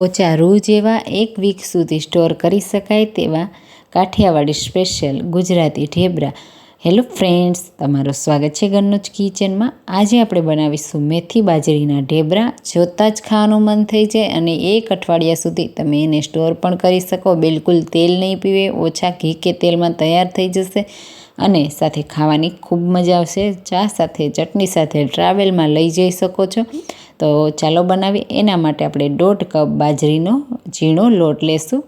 ઓછા રૂ જેવા એક વીક સુધી સ્ટોર કરી શકાય તેવા કાઠિયાવાડી સ્પેશિયલ ગુજરાતી ઢેબરા. હેલો ફ્રેન્ડ્સ, તમારું સ્વાગત છે ઘરનું જ કિચનમાં. આજે આપણે બનાવીશું મેથી બાજરીના ઢેબરા. જોતાં જ ખાવાનું મન થઈ જાય અને એક અઠવાડિયા સુધી તમે એને સ્ટોર પણ કરી શકો. બિલકુલ તેલ નહીં પીવે, ઓછા ઘી કે તેલમાં તૈયાર થઈ જશે અને સાથે ખાવાની ખૂબ મજા આવશે. ચા સાથે, ચટણી સાથે, ટ્રાવેલમાં લઈ જઈ શકો છો. તો ચાલો બનાવી એના માટે આપણે દોઢ કપ બાજરીનો ઝીણો લોટ લેશું.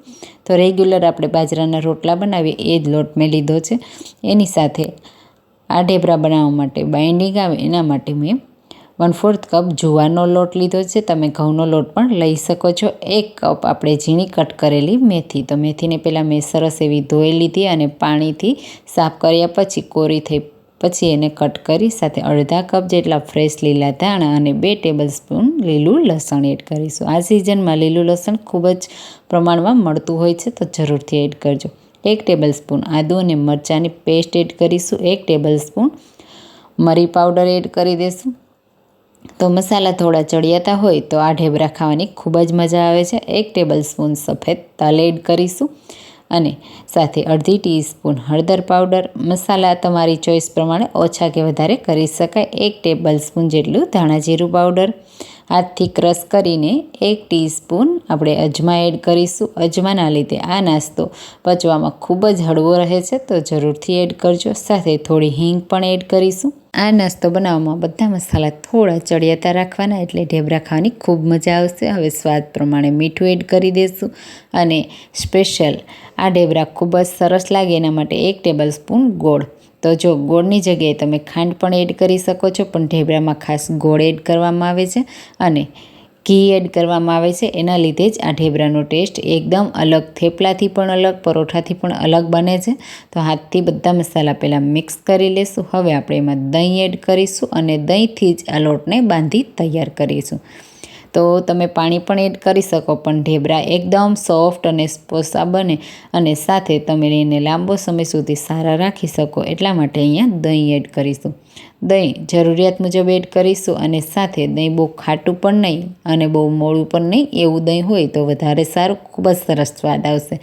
તો રેગ્યુલર આપણે બાજરાના રોટલા બનાવીએ. એ જ લોટ મેં લીધો છે. એની સાથે આ ઢેબરા બનાવવા માટે બાઇન્ડિંગ આવે. એના માટે મેં વન ફોર્થ કપ જુવારનો લોટ લીધો છે. તમે ઘઉંનો લોટ પણ લઈ શકો છો. એક કપ આપણે ઝીણી કટ કરેલી મેથી. તો મેથીને પહેલાં મેં સરસ એવી ધોઈ લીધી અને પાણીથી સાફ કર્યા પછી કોરી થઈ પછી એને કટ કરી સાથે અડધા કપ જેટલા ફ્રેશ લીલા ધાણા અને બે ટેબલ સ્પૂન લીલું લસણ એડ કરીશું. આ સિઝનમાં લીલું લસણ ખૂબ જ પ્રમાણમાં મળતું હોય છે, તો જરૂરથી એડ કરજો. એક ટેબલ સ્પૂન આદુ અને મરચાંની પેસ્ટ એડ કરીશું. એક ટેબલ સ્પૂન મરી પાવડર એડ કરી દઈશું તો મસાલા થોડા ચડિયાતા હોય, તો આ ઢેબરા ખાવાની ખૂબ જ મજા આવે છે. એક ટેબલ સ્પૂન સફેદ તલ એડ કરીશું. અને સાથે અડધી ટીસ્પૂન હળદર પાવડર. મસાલા તમારી ચોઈસ પ્રમાણે ઓછા કે વધારે કરી શકાય. એક ટેબલ સ્પૂન જેટલું ધાણા જીરું પાવડર. હાથથી ક્રશ કરીને એક ટીસ્પૂન આપણે અજમા એડ કરીશું. અજમાના લીધે આ નાસ્તો પચવામાં ખૂબ જ હળવો રહે છે, તો જરૂરથી એડ કરજો. સાથે થોડી હિંગ પણ એડ કરીશું. આ નાસ્તો બનાવવામાં બધા મસાલા થોડા ચડિયાતા રાખવાના, એટલે ઢેબરા ખાવાની ખૂબ મજા આવશે. હવે સ્વાદ પ્રમાણે મીઠું એડ કરી દઈશું અને સ્પેશિયલ આ ઢેબરા ખૂબ જ સરસ લાગે, એના માટે એક ટેબલ સ્પૂન ગોળ તો જો ગોળની જગ્યાએ તમે ખાંડ પણ એડ કરી શકો છો, પણ ઢેબરામાં ખાસ ગોળ એડ કરવામાં આવે છે અને ઘી એડ કરવામાં આવે છે. એના લીધે જ આ ઢેબરાનો ટેસ્ટ એકદમ અલગ, થેપલાથી પણ અલગ, પરોઠાથી પણ અલગ બને છે. તો હાથથી બધા મસાલા પહેલાં મિક્સ કરી લેશું. હવે આપણે એમાં દહીં એડ કરીશું અને દહીંથી જ આ લોટને બાંધી તૈયાર કરીશું. તો તમે પાણી પણ એડ કરી શકો, પણ ઢેબરા એકદમ સોફ્ટ અને પોસા બને અને સાથે તમે એને લાંબો સમય સુધી સારા રાખી શકો, એટલા માટે અહીંયા દહીં એડ કરીશું. દહીં જરૂરિયાત મુજબ એડ કરીશું અને સાથે દહીં બહુ ખાટું પણ નહીં અને બહુ મોડું પણ નહીં, એવું દહીં હોય તો વધારે સારું, ખૂબ જ સરસ સ્વાદ આવશે.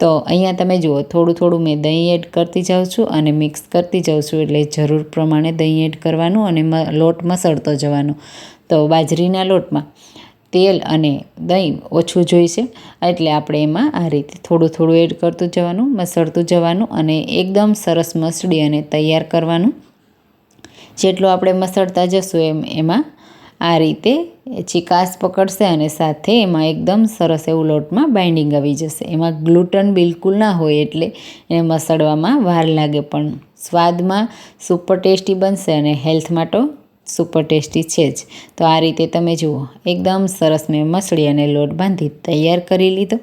તો અહીંયા તમે જુઓ, થોડું થોડું મેં દહીં એડ કરતી જાઉં છું અને મિક્સ કરતી જાઉં છું એટલે જરૂર પ્રમાણે દહીં એડ કરવાનું અને લોટ મસળતો જવાનો. તો બાજરીના લોટમાં તેલ અને દહીં ઓછું જોઈશે. એટલે આપણે એમાં આ રીતે થોડું થોડું એડ કરતું જવાનું, મસળતું જવાનું અને એકદમ સરસ મસળી અને તૈયાર કરવાનું. જેટલું આપણે મસળતા જશું એમ, એમાં આ રીતે ચિકાસ પકડશે અને સાથે એમાં એકદમ સરસ એવું લોટમાં બાઇન્ડિંગ આવી જશે. એમાં ગ્લુટન બિલકુલ ના હોય એટલે એને મસળવામાં વાર લાગે પણ સ્વાદમાં સુપર ટેસ્ટી બનશે અને હેલ્થ માટે સુપર ટેસ્ટી છે જ. તો આ રીતે તમે જુઓ, એકદમ સરસ મેં મસળી અને લોટ બાંધી તૈયાર કરી લીધો.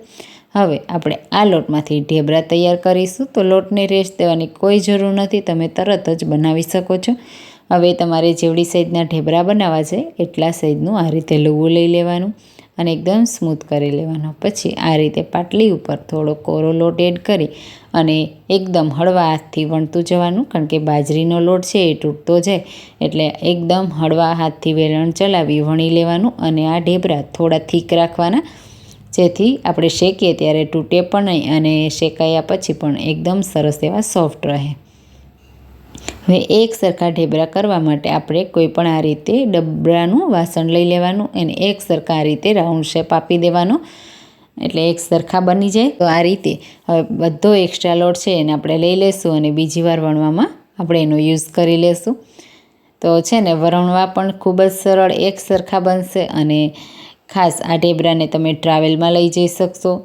હવે આપણે આ લોટમાંથી ઢેબરા તૈયાર કરીશું. તો લોટને રેસ્ટ દેવાની કોઈ જરૂર નથી, તમે તરત જ બનાવી શકો છો. હવે તમારે જેવડી સાઈઝના ઢેબરા બનાવવા છે, એટલા સાઈઝનું આ રીતે લૂવું લઈ લેવાનું અને એકદમ સ્મૂથ કરી લેવાનો. પછી આ રીતે પાટલી ઉપર થોડો કોરો લોટ એડ કરી અને એકદમ હળવા હાથથી વણતું જવાનું, કારણ કે બાજરીનો લોટ છે એ તૂટતો જાય એટલે એકદમ હળવા હાથથી વેલણ ચલાવી વણી લેવાનું અને આ ઢેબરા થોડા થીક રાખવાના. જેથી આપણે શેકીએ ત્યારે તૂટે પણ નહીં અને શેકાયા પછી પણ એકદમ સરસ એવા સોફ્ટ રહે. હવે એક સરખા ઢેબરા કરવા માટે આપણે કોઈ પણ આ રીતે ડબરાનું વાસણ લઈ લેવાનું અને એક સરખા આ રીતે રાઉન્ડ શેપ આપી દેવાનો. એટલે એક સરખા બની જાય. તો આ રીતે હવે બધો એક્સ્ટ્રા લોટ છે એને આપણે લઈ લેશું અને બીજી વાર વણવામાં આપણે એનો યુઝ કરી લેશું. તો છે ને વરણવા પણ ખૂબ જ સરળ, એક સરખા બનશે અને ખાસ આ ઢેબરાને તમે ટ્રાવેલમાં લઈ જઈ શકશો.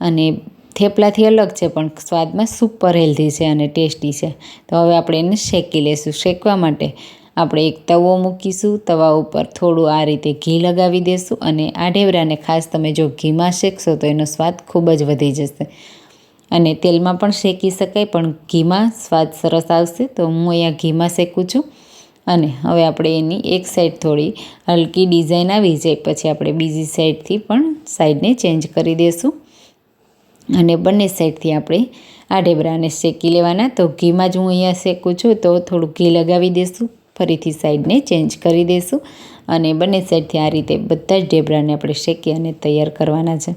અને થેપલાથી અલગ છે, પણ સ્વાદમાં સુપર હેલ્ધી છે અને ટેસ્ટી છે. તો હવે આપણે એને શેકી લેશું, શેકવા માટે. આપણે એક તવો મૂકીશું. તવા ઉપર થોડું આ રીતે ઘી લગાવી દઈશું અને આ ઢેબરાને ખાસ તમે જો ઘીમાં શેકશો તો એનો સ્વાદ ખૂબ જ વધી જશે. અને તેલમાં પણ શેકી શકાય, પણ ઘીમાં સ્વાદ સરસ આવશે. તો હું અહીંયા ઘીમાં શેકું છું. અને હવે આપણે એની એક સાઈડ થોડી હલકી ડિઝાઇન આવી જાય. પછી આપણે બીજી સાઈડથી પણ સાઈડને ચેન્જ કરી દઈશું અને બંને સાઈડથી આપણે આ ઢેબરાને શેકી લેવાના. તો ઘીમાં જ હું અહીંયા શેકું છું. તો થોડું ઘી લગાવી દઈશું ફરીથી સાઈડને ચેન્જ કરી દઈશું અને બંને સાઈડથી આ રીતે બધા જ ઢેબરાને આપણે શેકી અને તૈયાર કરવાના છે.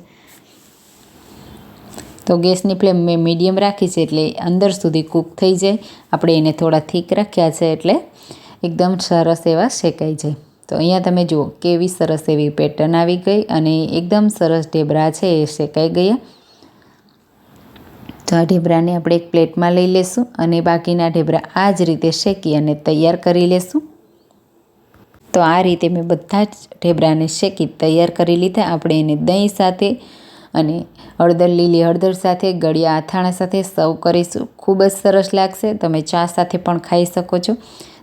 તો ગેસની ફ્લેમ મેં મીડિયમ રાખી છે એટલે અંદર સુધી કૂક થઈ જાય. આપણે એને થોડા થીક રાખ્યા છે એટલે એકદમ સરસ એવા શેકાઈ જાય. તો અહીંયા તમે જુઓ કેવી સરસ એવી પેટર્ન આવી ગઈ અને એકદમ સરસ ઢેબરા છે એ શેકાઈ ગયા. તો આ ઢેબરાને આપણે એક પ્લેટમાં લઈ લેશું અને બાકીના ઢેબરા આ જ રીતે શેકી અને તૈયાર કરી લેશું. તો આ રીતે મેં બધા જ ઢેબરાને શેકી તૈયાર કરી લીધા. આપણે એને દહીં સાથે અને હળદર, લીલી હળદર સાથે, ગળિયા અથાણા સાથે સર્વ કરીશું. ખૂબ જ સરસ લાગશે. તમે ચા સાથે પણ ખાઈ શકો છો.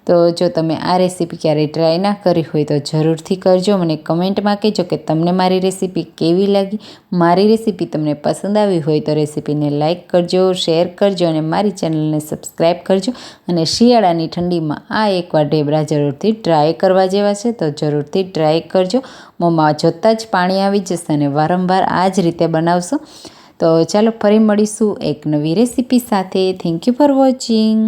તો જો તમે આ રેસીપી ક્યારેય ટ્રાય ના કરી હોય તો જરૂરથી કરજો. મને કમેન્ટમાં કહેજો કે તમને મારી રેસીપી કેવી લાગી? મારી રેસીપી તમને પસંદ આવી હોય તો રેસીપીને લાઇક કરજો શેર કરજો અને મારી ચેનલને સબસ્ક્રાઈબ કરજો. અને શિયાળાની ઠંડીમાં આ એકવાર ઢેબરા જરૂરથી ટ્રાય કરવા જેવા છે તો જરૂરથી ટ્રાય કરજો. મોંમાં જોતાં જ પાણી આવી જશે અને વારંવાર આ જ રીતે બનાવશો. તો ચાલો ફરી મળીશું એક નવી રેસીપી સાથે. Thank you for watching